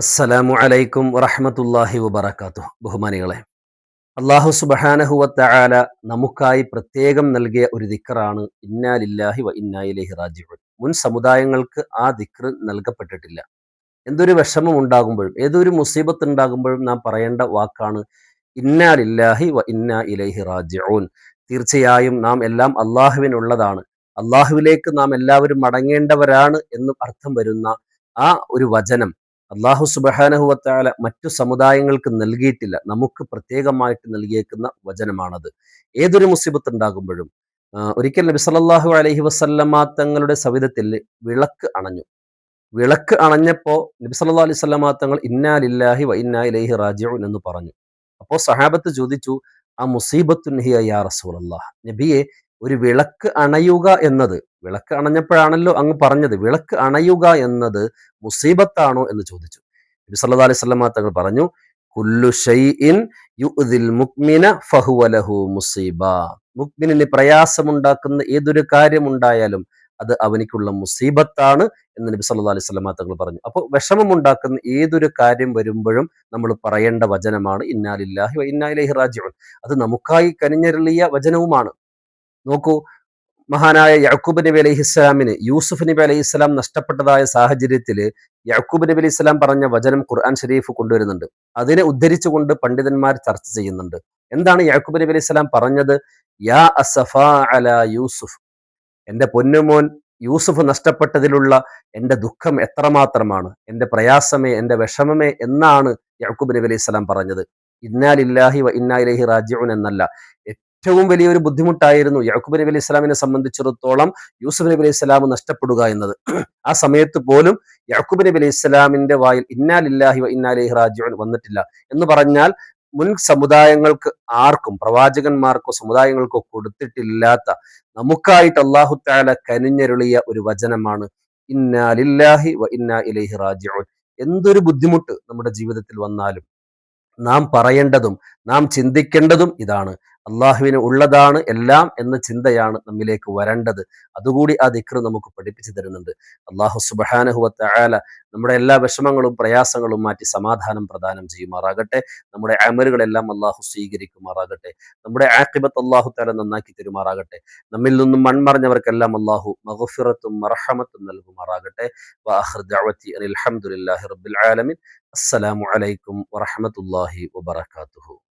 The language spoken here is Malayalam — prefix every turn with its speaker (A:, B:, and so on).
A: അസ്സലാമു അലൈക്കും വറഹമത്തല്ലാഹി വബർക്കാത്തു ബഹുമാനികളെ അള്ളാഹു സുബഹാനഹുവത്ത നമുക്കായി പ്രത്യേകം നൽകിയ ഒരു ദിക്കറാണ് ഇന്നാലില്ലാഹി വ ഇന്നായിലേഹി റാജിഉൻ മുൻ സമുദായങ്ങൾക്ക് ആ ദിക്ർ നൽകപ്പെട്ടിട്ടില്ല. എന്തൊരു വിഷമം ഉണ്ടാകുമ്പോഴും ഏതൊരു മുസീബത്ത് ഉണ്ടാകുമ്പോഴും നാം പറയേണ്ട വാക്കാണ് ഇന്നാലില്ലാഹി വ ഇന്നാ ഇലൈഹി റാജിഊൻ. തീർച്ചയായും നാം എല്ലാം അള്ളാഹുവിനുള്ളതാണ് അള്ളാഹുവിലേക്ക് നാം എല്ലാവരും മടങ്ങേണ്ടവരാണ് എന്ന് അർത്ഥം വരുന്ന ആ ഒരു വചനം അള്ളാഹു സുബഹാനഹുവത്തായ മറ്റു സമുദായങ്ങൾക്ക് നൽകിയിട്ടില്ല. നമുക്ക് പ്രത്യേകമായിട്ട് നൽകിയേക്കുന്ന വചനമാണത്. ഏതൊരു മുസിബത്ത് ഉണ്ടാകുമ്പോഴും ഒരിക്കൽ നബി സല്ലാഹു അലഹി വസല്ലമ തങ്ങളുടെ സവിധത്തിൽ വിളക്ക് അണഞ്ഞു. വിളക്ക് അണഞ്ഞപ്പോ നബി സല്ലാ അലൈഹി സ്വല്ലാ തങ്ങൾ ഇന്നാ ലില്ലാഹി വ ഇന്നാ ഇലൈഹി റാജിഉൻ എന്ന് പറഞ്ഞു. അപ്പോൾ സഹാബത്ത് ചോദിച്ചു ആ മുസീബത്തുൻഹിയ യാ റസൂലല്ലാഹ്? നബിയെ ഒരു വിളക്ക് അണയുക എന്നത് വിളക്ക് അണഞ്ഞപ്പോഴാണല്ലോ അങ്ങ് പറഞ്ഞത്. വിളക്ക് അണയുക എന്നത് മുസീബത്താണോ എന്ന് ചോദിച്ചു. നബി സല്ലല്ലാഹു അലൈഹി തങ്ങൾ പറഞ്ഞു കുല്ലു ഷൈഇൻ യുദിൽ മുക്മിന ഫഹുവലഹു മുസീബ. മുക്മിനിന് പ്രയാസമുണ്ടാക്കുന്ന ഏതൊരു കാര്യമുണ്ടായാലും അത് അവനിക്കുള്ള മുസീബത്താണ് എന്ന് നബി സല്ലല്ലാഹു അലൈഹി തങ്ങൾ പറഞ്ഞു. അപ്പോൾ വിഷമമുണ്ടാക്കുന്ന ഏതൊരു കാര്യം വരുമ്പോഴും നമ്മൾ പറയേണ്ട വചനമാണ് ഇന്നാലില്ലാഹി വ ഇന്നാ ഇലൈഹി റാജിഉൻ അത് നമുക്കായി കനിഞ്ഞരുളിയ വചനവുമാണ്. നോക്കൂ മഹാനായ യാക്കൂബ് നബി അലൈഹി ഇസ്ലാമിന് യൂസുഫ് നബി അലൈഹി ഇസ്ലാം നഷ്ടപ്പെട്ടതായ സാഹചര്യത്തിൽ യാക്കൂബ് നബി അലൈഹി ഇസ്ലാം പറഞ്ഞ വചനം ഖുർആൻ ഷരീഫ് കൊണ്ടുവരുന്നുണ്ട്. അതിനെ ഉദ്ധരിച്ചുകൊണ്ട് പണ്ഡിതന്മാർ ചർച്ച ചെയ്യുന്നുണ്ട്. എന്താണ് യാക്കൂബ് നബി അലൈഹി ഇസ്ലാം പറഞ്ഞത്? യാ അസഫ അല യൂസുഫ്. എന്റെ പൊന്നുമോൻ യൂസുഫ് നഷ്ടപ്പെട്ടതിലുള്ള എന്റെ ദുഃഖം എത്രമാത്രമാണ്? എന്റെ പ്രയാസമേ എന്റെ വിഷമമേ എന്നാണ് യാക്കൂബ് നബി അലൈഹി ഇസ്ലാം പറഞ്ഞത്. ഇന്നാലില്ലാഹി വ ഇന്നാ ഇലൈഹി റാജിഉൻ എന്നല്ല. ഏറ്റവും വലിയൊരു ബുദ്ധിമുട്ടായിരുന്നു യാക്കൂബ് നബി അലൈഹി സ്വലാമിനെ സംബന്ധിച്ചിടത്തോളം യൂസുഫ് നബി അലൈഹി സ്വലാം നഷ്ടപ്പെടുക എന്നത്. ആ സമയത്ത് പോലും യാക്കൂബ് നബി അലൈഹി സ്വലാമിന്റെ വായിൽ ഇന്നാലില്ലാഹി ഇന്നാലിഹി റാജിഉൻ വന്നിട്ടില്ല. എന്ന് പറഞ്ഞാൽ മുൻ സമുദായങ്ങൾക്ക് ആർക്കും പ്രവാചകന്മാർക്കോ സമുദായങ്ങൾക്കോ കൊടുത്തിട്ടില്ലാത്ത നമുക്കായിട്ട് അള്ളാഹു താല കനിഞ്ഞരുളിയ ഒരു വചനമാണ് ഇന്നാലില്ലാഹി വ ഇന്നാ ഇലൈഹി റാജിഉൻ എന്തൊരു ബുദ്ധിമുട്ട് നമ്മുടെ ജീവിതത്തിൽ വന്നാലും നാം പറയേണ്ടതും നാം ചിന്തിക്കേണ്ടതും ഇതാണ്. അള്ളാഹുവിന് ഉള്ളതാണ് എല്ലാം എന്ന ചിന്തയാണ് നമ്മിലേക്ക് വരേണ്ടത്. അതുകൂടി ആ ദിക്ർ നമുക്ക് പഠിപ്പിച്ചു തരുന്നുണ്ട്. അള്ളാഹു സുബഹാനഹുവത്ത് ആല നമ്മുടെ എല്ലാ വിഷമങ്ങളും പ്രയാസങ്ങളും മാറ്റി സമാധാനം പ്രദാനം ചെയ്യുമാറാകട്ടെ. നമ്മുടെ അമലുകളെല്ലാം അള്ളാഹു സ്വീകരിക്കുമാറാകട്ടെ. നമ്മുടെ ആക്കിബത്ത് അള്ളാഹു തല നന്നാക്കി തരുമാറാകട്ടെ. നമ്മിൽ നിന്നും മൺമറഞ്ഞവർക്കെല്ലാം അള്ളാഹു മഹഫിറത്തും മറഹമത്തും നൽകുമാറാകട്ടെ. അലഹമുല്ലാഹി റബ്ബിൽ ആലമിൻ. അസ്സലാമു അലൈക്കും വറഹമത്തല്ലാഹി വബർക്കാത്തുഹു